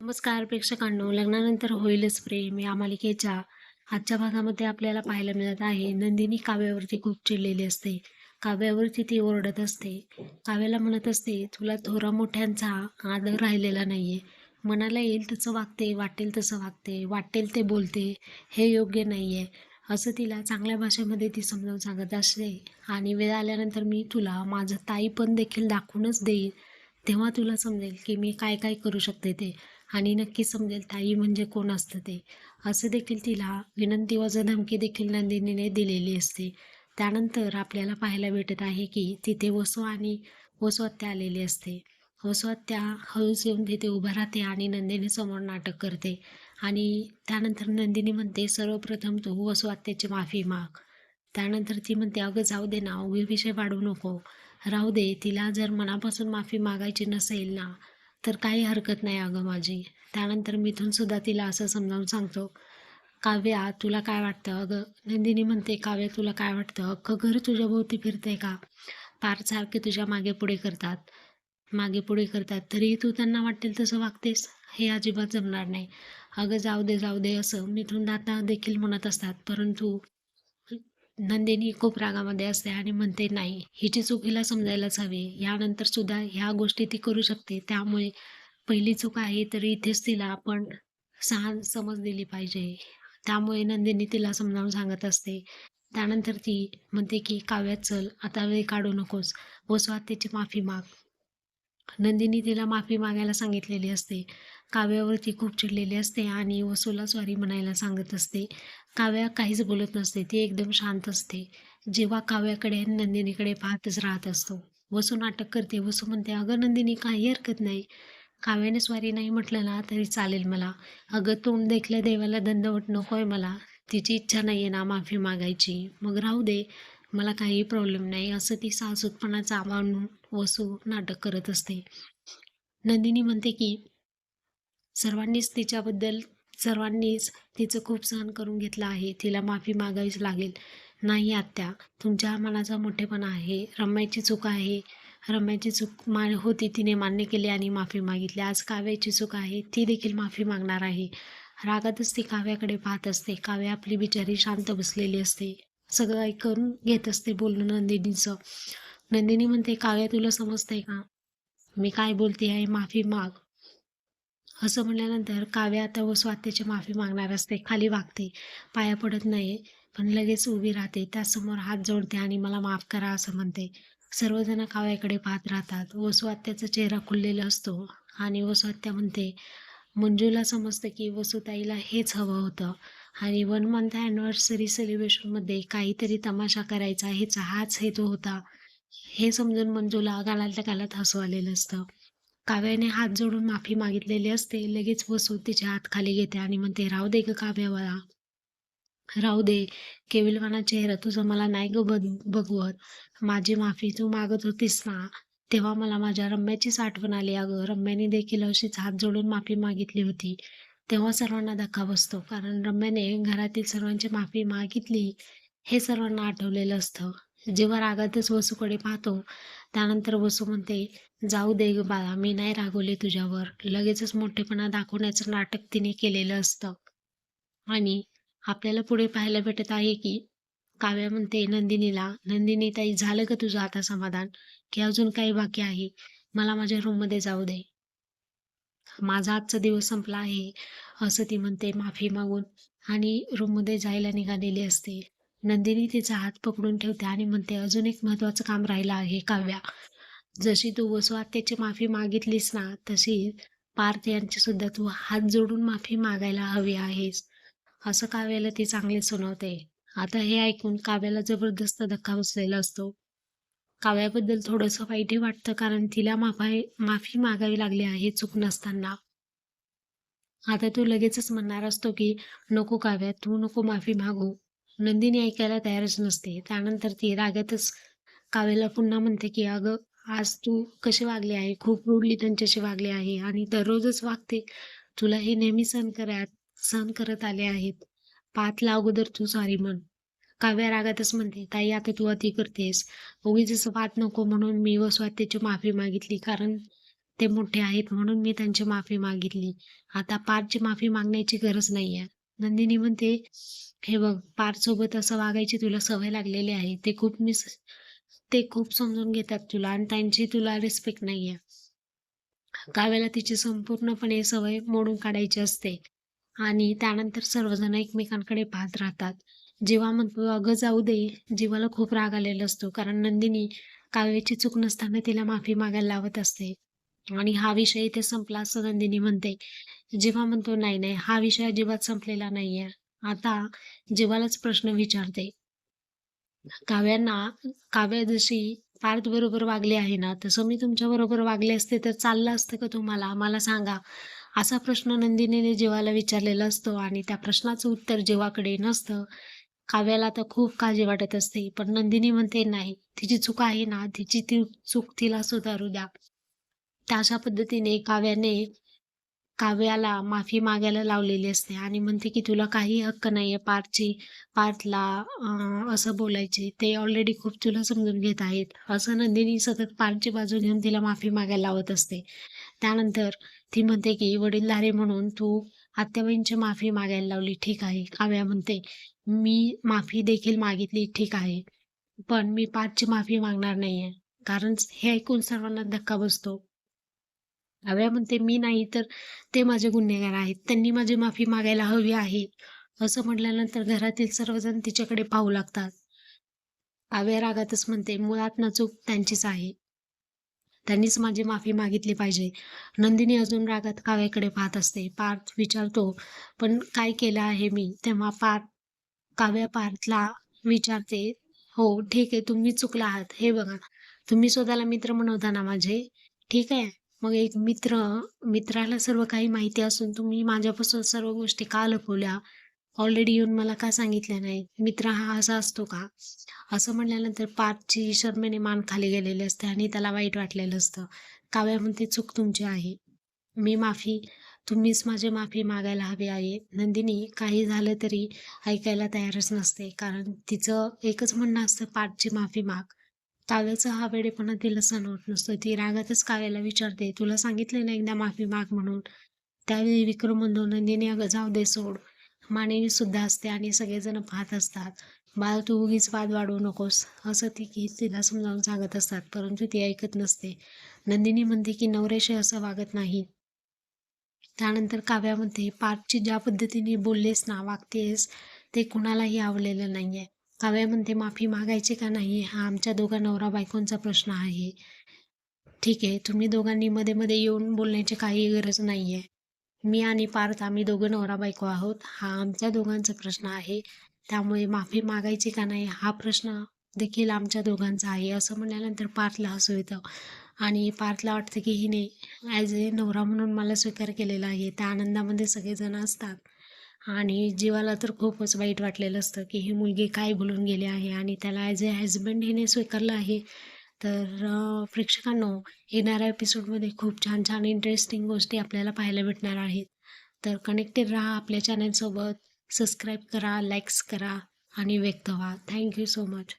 नमस्कार प्रेक्षकांनो लग्नानंतर होईलच प्रेम या मालिकेच्या आजच्या भागामध्ये आपल्याला पाहायला मिळत आहे. नंदिनी काव्यावरती खूप चिडलेली असते. काव्यावरती ती ओरडत असते. काव्याला म्हणत असते तुला थोरा मोठ्यांचा आदर राहिलेला नाही आहे मनाला येईल तसं वागते वाटेल तसं वागते वाटेल ते बोलते हे योग्य नाही आहे असं तिला चांगल्या भाषेमध्ये ती समजावून सांगत असते. आणि वेळ आल्यानंतर मी तुला माझं ताई पण देखील दाखवूनच देईल तेव्हा तुला समजेल की मी काय काय करू शकते ते. आणि नक्की समजेल ताई म्हणजे कोण असतं ते. असं देखील तिला विनंती वजा धमकी देखील नंदिनीने दिलेली असते. त्यानंतर आपल्याला पाहायला भेटत आहे की तिथे वसू आणि वसुहत्या आलेली असते. वसुहत्या हळूच येऊन तिथे उभं राहते आणि नंदिनी समोर नाटक करते. आणि त्यानंतर नंदिनी म्हणते सर्वप्रथम तू वसुहत्याची माफी माग. त्यानंतर ती म्हणते अगं जाऊ दे ना उभी विषय वाढवू नको. राहू दे तिला जर मनापासून माफी मागायची नसेल ना तर काही हरकत नाही अगं माझी. त्यानंतर मिथून सुद्धा तिला असं समजावून सांगतो काव्या तुला काय वाटतं? अगं नंदिनी म्हणते काव्या तुला काय वाटतं? अख्खं घर तुझ्या भोवती फिरतंय का? पार सारखे तुझ्या मागे पुढे करतात. मागे पुढे करतात. तरीही तू त्यांना वाटेल तसं वागतेस? हे अजिबात जमणार नाही. अगं जाऊ दे जाऊ दे असं मिथून दाता देखील म्हणत असतात. परंतु नंदिनी खूप रागामध्ये असते आणि म्हणते नाही हिची चूक हिला समजायलाच हवी. यानंतर सुद्धा ह्या गोष्टी ती करू शकते. त्यामुळे पहिली चूक आहे तर इथेच तिला आपण सहान समज दिली पाहिजे. त्यामुळे नंदिनी तिला समजावून सांगत असते. त्यानंतर ती म्हणते की काव्यात चल आता वेळ काढू नकोस. वसू त्याची माफी माग. नंदिनी तिला माफी मागायला सांगितलेली असते. काव्यावरती खूप चिडलेली असते आणि वसूला सॉरी म्हणायला सांगत असते. काव्या काहीच बोलत नसते ती एकदम शांत असते. जेव्हा काव्याकडे नंदिनीकडे पाहतच राहत असतो. वसू नाटक करते वसू म्हणते अगं नंदिनी काही हरकत नाही. काव्याने स्वारी नाही म्हटलं ना तरी चालेल मला. अगं तोंड देखल्या देवाला दंडवट नको आहे मला. तिची इच्छा नाही आहे ना माफी मागायची. मग राहू दे. मला काही प्रॉब्लेम नाही. असं ती सासूतपणाचा मानून वसू नाटक करत असते. नंदिनी म्हणते की सर्वांनीच तिच्याबद्दल सर्वांनीच तिचं खूप सहन करून घेतलं आहे. तिला माफी मागावीच लागेल. नाही आत्या. तुमच्या मनाचा मोठेपणा आहे. रम्याची चूक आहे. रम्याची चूक मा होती. तिने मान्य केली आणि माफी मागितली. आज काव्याची चूक आहे. ती देखील माफी मागणार आहे. रागातच ती काव्याकडे पाहत असते. काव्या आपली बिचारी शांत बसलेली असते. सगळं ऐकून घेत असते बोलणं नंदिनीचं. नंदिनी म्हणते काव्या तुला समजतंय का? मी काय बोलते आहे? माफी माग. असं म्हणल्यानंतर काव्या आता व स्वात्याची माफी मागणार असते खाली वागते पाया पडत नाही पण लगेच उभी राहते त्यासमोर हात जोडते आणि मला माफ करा असं म्हणते. सर्वजण काव्याकडे पाहत राहतात. वसुआत्याचा चेहरा खुललेला असतो आणि वसुआत्या म्हणते मंजूला समजतं की वसुताईला हेच हवं होतं. आणि वन मंथ ॲनिव्हर्सरी सेलिब्रेशनमध्ये काहीतरी तमाशा करायचा ह्याचा हाच हेतू होता. हे समजून मंजूला गालातल्या गालात हसू आलेलं असतं. काव्याने हात जोडून माफी मागितलेली असते लगेच वसू तिचे हात खाली घेते आणि म्हणते राहू दे ग काव्यावाला. राहू दे. केविलवाना चेहरा तुझं मला नाही ग बघवत. माझी माफी तू मागत होतीस ना तेव्हा मला माझ्या रम्याचीच आठवण आली. अगं रम्याने देखील अशीच हात जोडून माफी मागितली होती. तेव्हा सर्वांना धक्का बसतो. कारण रम्याने घरातील सर्वांची माफी मागितली हे सर्वांना आठवलेलं असतं. जेव्हा रागातच वसूकडे पाहतो त्यानंतर वसू म्हणते जाऊ दे ग बाळा मी नाही रागवले तुझ्यावर. लगेचच मोठेपणा दाखवण्याचं नाटक तिने केलेलं असतं. आणि आपल्याला पुढे पाहायला भेटत आहे की काव्या म्हणते नंदिनीला नंदिनी ताई झालं का तुझं आता समाधान. की अजून काही बाकी आहे? मला माझ्या रूममध्ये जाऊ दे. माझा आजचा दिवस संपला आहे. असं ती म्हणते माफी मागून. आणि रूममध्ये जायला निघालेली असते. नंदिनी तिचा हात पकडून ठेवते आणि म्हणते अजून एक महत्वाचं काम राहिलं आहे काव्या. जशी तू वसुआत्याची माफी मागितलीस ना तशी पार्थ यांची सुद्धा तू हात जोडून माफी मागायला हवी आहेस. असं काव्याला ती चांगले सुनावते. आता हे ऐकून काव्याला जबरदस्त धक्का बसलेला असतो. काव्याबद्दल थोडंसं वाईटही वाटतं कारण तिला माफाय माफी मागावी लागली आहे चूक नसताना. आता तू लगेचच म्हणणार असतो की नको काव्या तू नको माफी मागू. नंदिनी ऐकायला तयारच नसते. त्यानंतर ती रागातच काव्याला पुन्हा म्हणते की अगं आज तू कशी वागली आहे? खूप रुडली त्यांच्याशी वागली आहे आणि दररोजच वागते. तुला हे नेहमी सहन करत सहन करत आले आहेत. पाचला अगोदर तू सॉरी म्हण. काव्या रागातच म्हणते ताई आता तू अति करतेस. उगीच वाद नको म्हणून मी व माफी मागितली कारण ते मोठे आहेत म्हणून मी त्यांची माफी मागितली. आता पारची माफी मागण्याची गरज नाही आहे नंदिनी म्हणते हे बघ पार सोबत असं वागायची तुला सवय लागलेली आहे. ते खूप मिस ते खूप समजून घेतात तुला आणि त्यांची तुला रिस्पेक्ट नाही आहे काव्याला तिची संपूर्णपणे सवय मोडून काढायची असते. आणि त्यानंतर सर्वजण एकमेकांकडे पाहत राहतात. जेव्हा म्हणतो अगं जाऊ दे. जीवाला खूप राग आलेला असतो. कारण नंदिनी काव्याची चूक नसताना तिला माफी मागायला लावत असते. आणि हा विषय इथे संपला असं नंदिनी म्हणते. जेव्हा म्हणतो नाही नाही हा विषय अजिबात संपलेला नाहीये. आता जीवालाच प्रश्न विचारते. काव्यांना काव्या जशी पार्थ बरोबर वागले आहे ना तसं मी तुमच्या बरोबर वागले असते तर चाललं असतं का तुम्हाला? मला सांगा. असा प्रश्न नंदिनीने जीवाला विचारलेला असतो आणि त्या प्रश्नाचं उत्तर जीवाकडे नसतं. काव्याला तर खूप काळजी वाटत असते पण नंदिनी म्हणते नाही तिची चूक आहे ना तिची ती चूक तिला सुधारू द्या. त्या अशा पद्धतीने काव्याने काव्याला माफी मागायला लावलेली असते आणि म्हणते की तुला काही हक्क नाही आहे पार्थची पार्थला असं बोलायचे. ते ऑलरेडी खूप तुला समजून घेत आहेत. असं नंदिनी सतत पार्थची बाजू घेऊन तिला माफी मागायला लावत असते. त्यानंतर ती म्हणते की वडीलधारे म्हणून तू आत्याबाईंची माफी मागायला लावली ठीक आहे. काव्या म्हणते मी माफी देखील मागितली ठीक आहे. पण मी पाचची माफी मागणार नाहीये. कारण हे ऐकून सर्वांना धक्का बसतो. काव्या म्हणते मी नाही तर ते माझे गुन्हेगार आहेत. त्यांनी माझी माफी मागायला हवी आहे. असं म्हटल्यानंतर घरातील सर्वजण तिच्याकडे पाहू लागतात. काव्या रागातच म्हणते मुळात न चूक त्यांचीच आहे. त्यांनीच माझी माफी मागितली पाहिजे. नंदिनी अजून रागात काव्याकडे पाहत असते. पार्थ विचारतो पण काय केलं आहे मी? तेव्हा पार्थ काव्या पार्थला विचारते हो ठीक आहे तुम्ही चुकला आहात. हे बघा तुम्ही स्वतःला मित्र म्हणवता ना माझे? ठीक आहे. मग एक मित्र मित्राला सर्व काही माहिती असून तुम्ही माझ्यापासून सर्व गोष्टी का लपवल्या? ऑलरेडी येऊन मला का सांगितलं नाही? मित्र हा असा असतो का? असं म्हणल्यानंतर पार्थची शर्मेने मान खाली गेलेली असते आणि त्याला वाईट वाटलेलं असतं. काव्या म्हणते चूक तुमची आहे. मी माफी तुम्हीच माझी माफी मागायला हवी आहे. नंदिनी काही झालं तरी ऐकायला तयारच नसते. कारण तिचं एकच म्हणणं असतं पाठची माफी माग. काव्याचं हा वेळेपणा तिला सण होत नसतो. ती रागातच काव्याला विचारते तुला सांगितलं ना एकदा माफी माग म्हणून? त्यावेळी विक्रम म्हणतो नंदिनी अगं जाऊ दे सोड. मानेनी सुद्धा असते आणि सगळेजण पाहत असतात. बाळ तू उगीच वाद वाढवू नकोस असं ती की तिला समजावून सांगत असतात परंतु ती ऐकत नसते. नंदिनी म्हणते की नवऱ्याशी असं वागत नाही. त्यानंतर काव्यामध्ये पार्थची ज्या पद्धतीने बोललेस ना वागतेस ते कुणालाही आवडलेलं नाही आहे काव्यामध्ये माफी मागायची का नाही? हा आमच्या दोघा नवरा बायकोंचा प्रश्न आहे. ठीक आहे तुम्ही दोघांनी मध्ये मध्ये येऊन बोलण्याची काही गरज नाही आहे मी आणि पार्थ आम्ही दोघं नवरा बायको आहोत. हा आमच्या दोघांचा प्रश्न आहे. त्यामुळे माफी मागायची का नाही हा प्रश्न देखील आमच्या दोघांचा आहे. असं म्हणल्यानंतर पार्थला हसू येतं. आणि पार्थला वाटतं की हिने ॲज ए नवरा म्हणून मला स्वीकार केलेला आहे. त्या आनंदामध्ये सगळेजण असतात. आणि जीवाला तर खूपच वाईट वाटलेलं असतं की ही मुलगी काय भुलून गेली आहे. आणि त्याला ॲज ए हजबंड हिने स्वीकारलं आहे. तर प्रेक्षकांनो येणाऱ्या एपिसोडमध्ये खूप छान छान इंटरेस्टिंग गोष्टी आपल्याला पाहायला भेटणार आहेत. तर कनेक्टेड राहा आपल्या चॅनलसोबत सबस्क्राईब करा लाईक्स करा आणि व्यक्त व्हा. Thank you so much